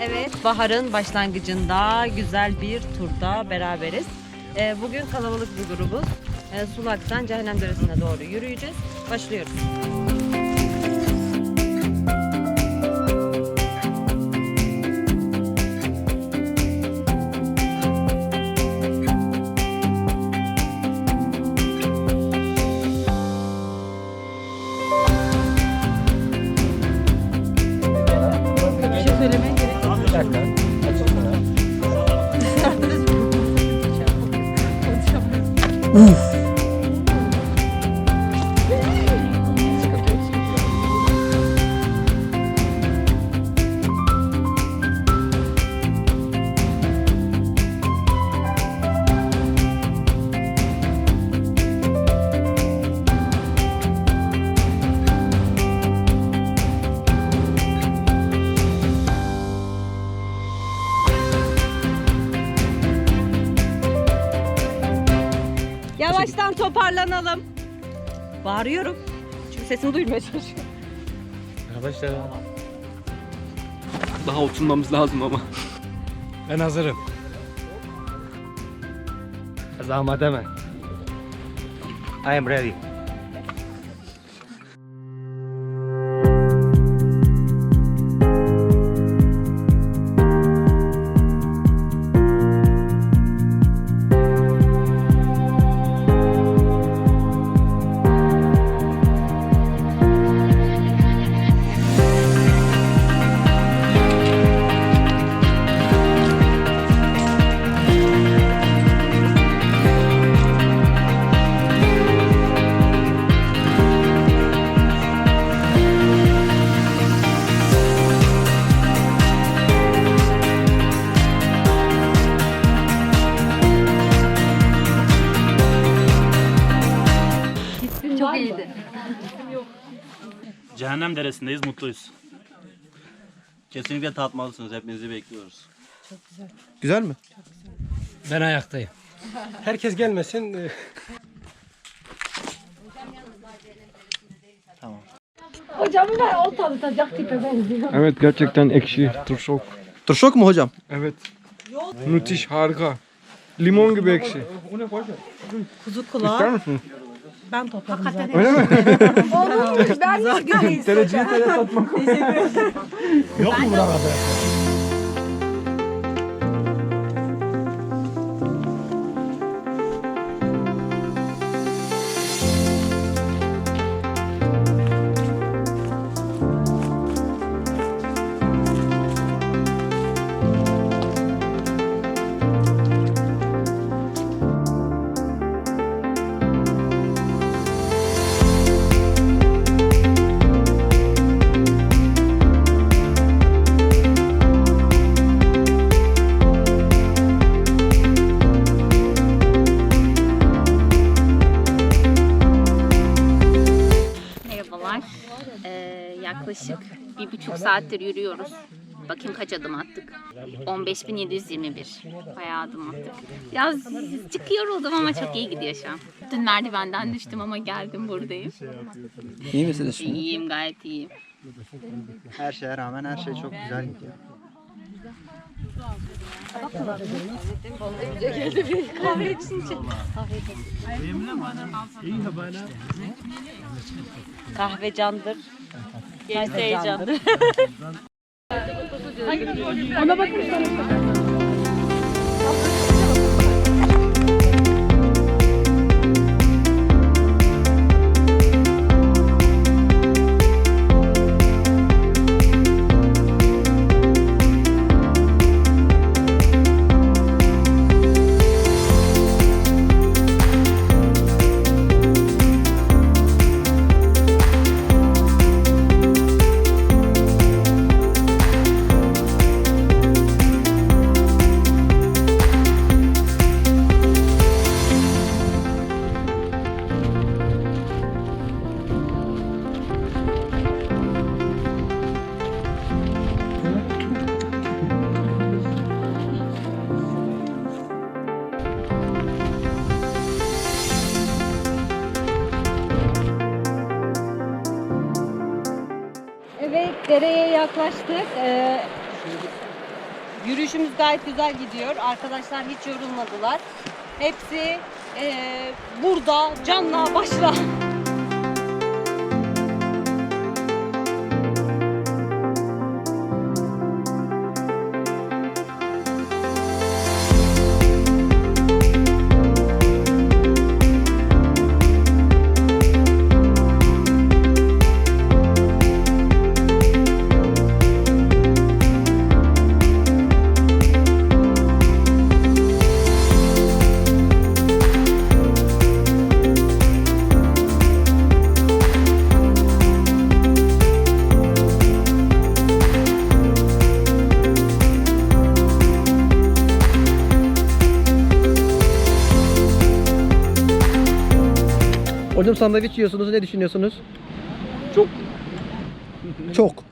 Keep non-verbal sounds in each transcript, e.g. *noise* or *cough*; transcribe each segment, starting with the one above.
Evet, baharın başlangıcında güzel bir turda beraberiz. Ee, bugün kalabalık bir grubuz. Ee, Sulak'tan Cehennem Deresi'ne doğru yürüyeceğiz. Başlıyoruz. Toparlanalım. Bağırıyorum. Çünkü sesimi duyurmaya çalışıyorum. Arkadaşlar daha oturmamız lazım ama. Ben hazırım. Zahmet deme. I am ready. Cehennem Deresi'ndeyiz, mutluyuz. Kesinlikle tatmalısınız, hepinizi bekliyoruz. Güzel mi? Ben ayaktayım. Herkes gelmesin. e, Evet gerçekten ekşi, turşok. Turşok mu hocam? Evet. Müthiş, harika. Limon gibi ekşi. Kuzu İster kulağı. misin? Ben topladım zaten. Öyle mi? *laughs* Dereceyi tele satmak. *laughs* Merhabalar. Saattir yürüyoruz. Bakayım kaç adım attık. 15.721. Bayağı adım attık. Biraz çık yoruldum ama çok iyi gidiyor şu an. Dün merdivenden düştüm ama geldim buradayım. İyi misiniz şimdi? İyiyim gayet iyiyim. Her şeye rağmen her şey çok güzel gidiyor. Kahve candır. Gerisi heyecandır. dereye *laughs* yaklaştık. Ee, yürüyüşümüz gayet güzel gidiyor. Arkadaşlar hiç yorulmadılar. Hepsi ee, burada canla başla. Sandviç yiyorsunuz. Ne düşünüyorsunuz? Çok. Çok. *laughs*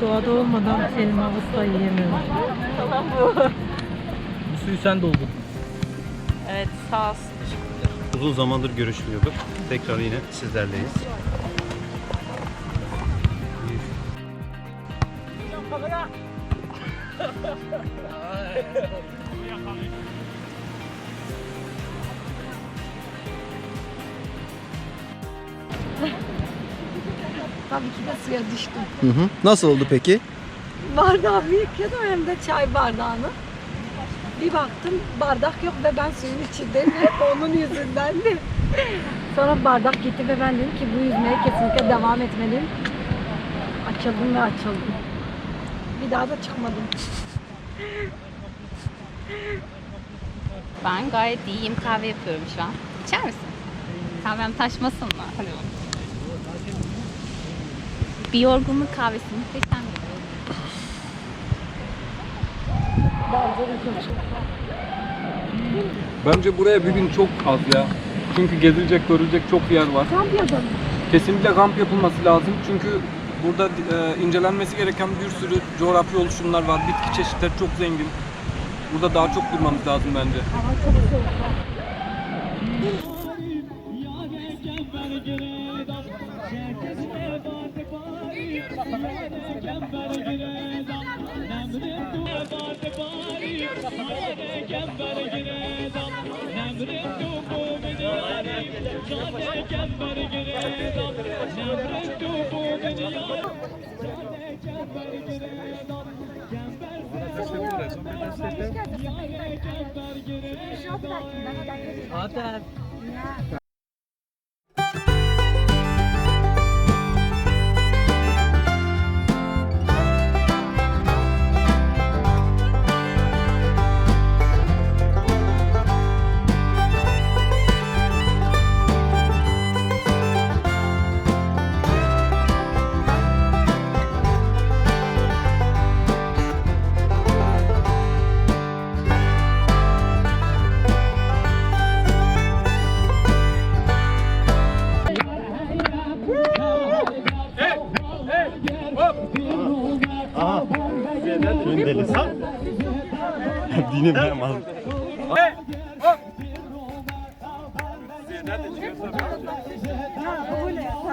Doğada olmadan elma usta yiyemiyorum. Bu suyu sen doldun. Evet sağ olsun. Uzun zamandır görüşmüyorduk. Tekrar yine sizlerleyiz. Tabii ki de suya düştüm. Hı hı. Nasıl oldu peki? Bardağı büyük ya hem de çay bardağını. Bir baktım bardak yok ve ben suyun içindeyim. *laughs* Hep onun yüzündendi. Sonra bardak gitti ve ben dedim ki bu yüzmeye kesinlikle devam etmeliyim. Açıldım ve açıldım. Bir daha da çıkmadım. Ben gayet iyiyim. Kahve yapıyorum şu an. İçer misin? Kahvem taşmasın mı? Hadi bakalım. Bir yorgunluk kahvesi muhteşem. Bence buraya bir gün çok az ya. Çünkü gezilecek, görülecek çok yer var. Kamp yapalım. Kesinlikle kamp yapılması lazım. Çünkü burada e, incelenmesi gereken bir sürü coğrafi oluşumlar var. Bitki çeşitleri çok zengin. Burada daha çok durmamız lazım bence. Adem.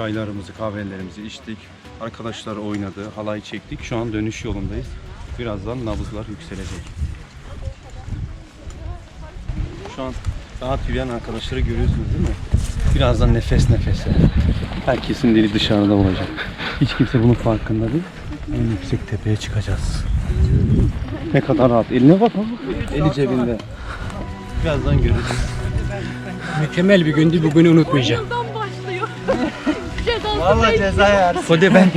Çaylarımızı, kahvelerimizi içtik. Arkadaşlar oynadı, halay çektik. Şu an dönüş yolundayız. Birazdan nabızlar yükselecek. Şu an rahat yürüyen arkadaşları görüyorsunuz değil mi? Birazdan nefes nefese. Herkesin dili dışarıda olacak. Hiç kimse bunun farkında değil. En yüksek tepeye çıkacağız. Ne kadar rahat. Eline bak. Eli cebinde. Birazdan göreceğiz. Mükemmel bir gündü bugünü unutmayacağım. Vallahi ceza yersin. O da ben.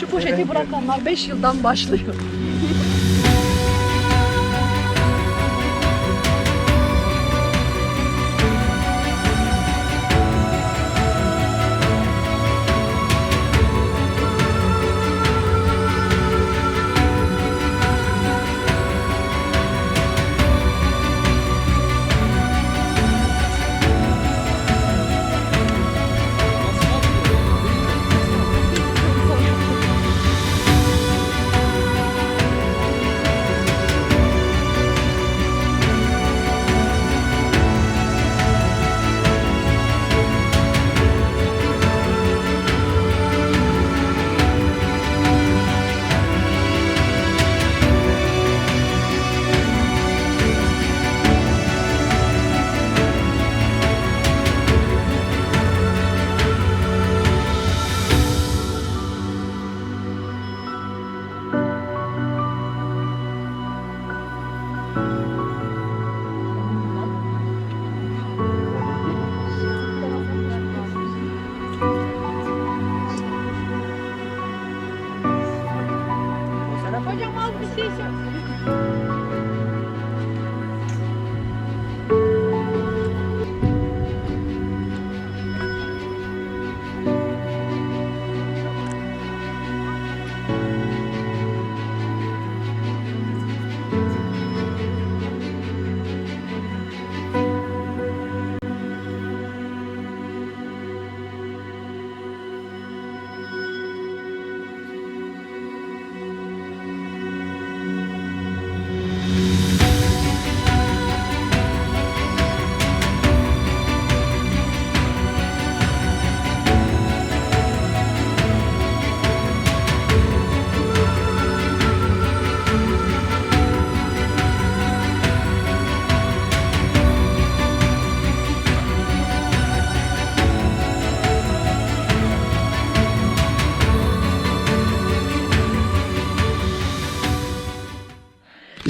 Şu poşeti bırakanlar 5 yıldan başlıyor.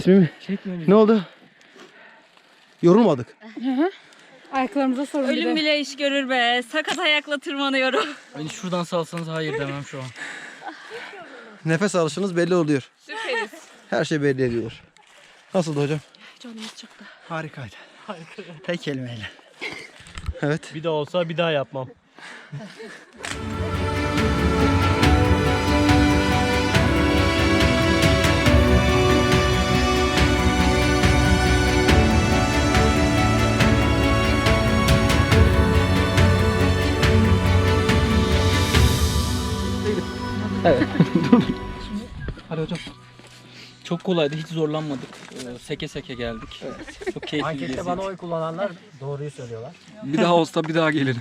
İsmim ne oldu? Yorulmadık. Ayaklarımıza sorun Ölüm bile iş görür be. Sakat ayakla tırmanıyorum. Beni şuradan salsanız hayır demem şu an. Nefes alışınız belli oluyor. Süperiz. Her şey belli ediyor. Nasıldı hocam? Harikaydı. Tek kelimeyle. Evet. Bir daha olsa bir daha yapmam. *laughs* *laughs* Hadi hocam. Çok kolaydı, hiç zorlanmadık. Ee, Seke seke geldik. Çok keyifli bir geziydi. oy kullananlar doğruyu söylüyorlar. Bir daha olsa bir daha gelirim.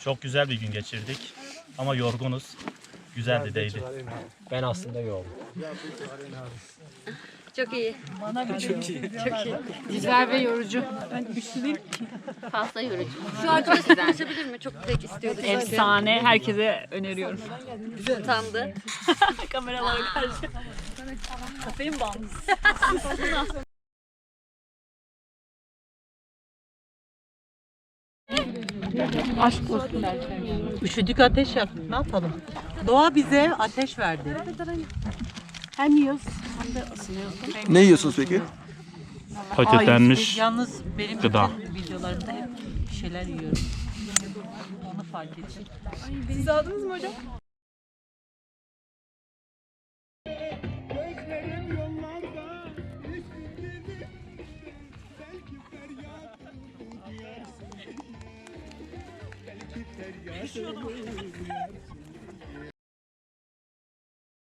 Çok güzel bir gün geçirdik. Ama yorgunuz. Güzel de değdi. Ben aslında yoğum. Çok iyi. Güzel ve yorucu. Fazla yorucu. Şu arkadaşı konuşabilir mi? Çok tek istiyorduk. çünkü. Efsane. Herkese öneriyorum. Utandı. *laughs* Kameralara karşı. Kafayı mı bağlı? Aşk olsun. Üşüdük ateş yaktık ne yapalım? Doğa bize ateş verdi. Hem yiyoruz hem de. Ne yiyorsunuz peki? Paketlenmiş Ay, yalnız benim gıda. bütün videolarımda hep bir şeyler yiyorum. Onu fark ettim. Yaşadım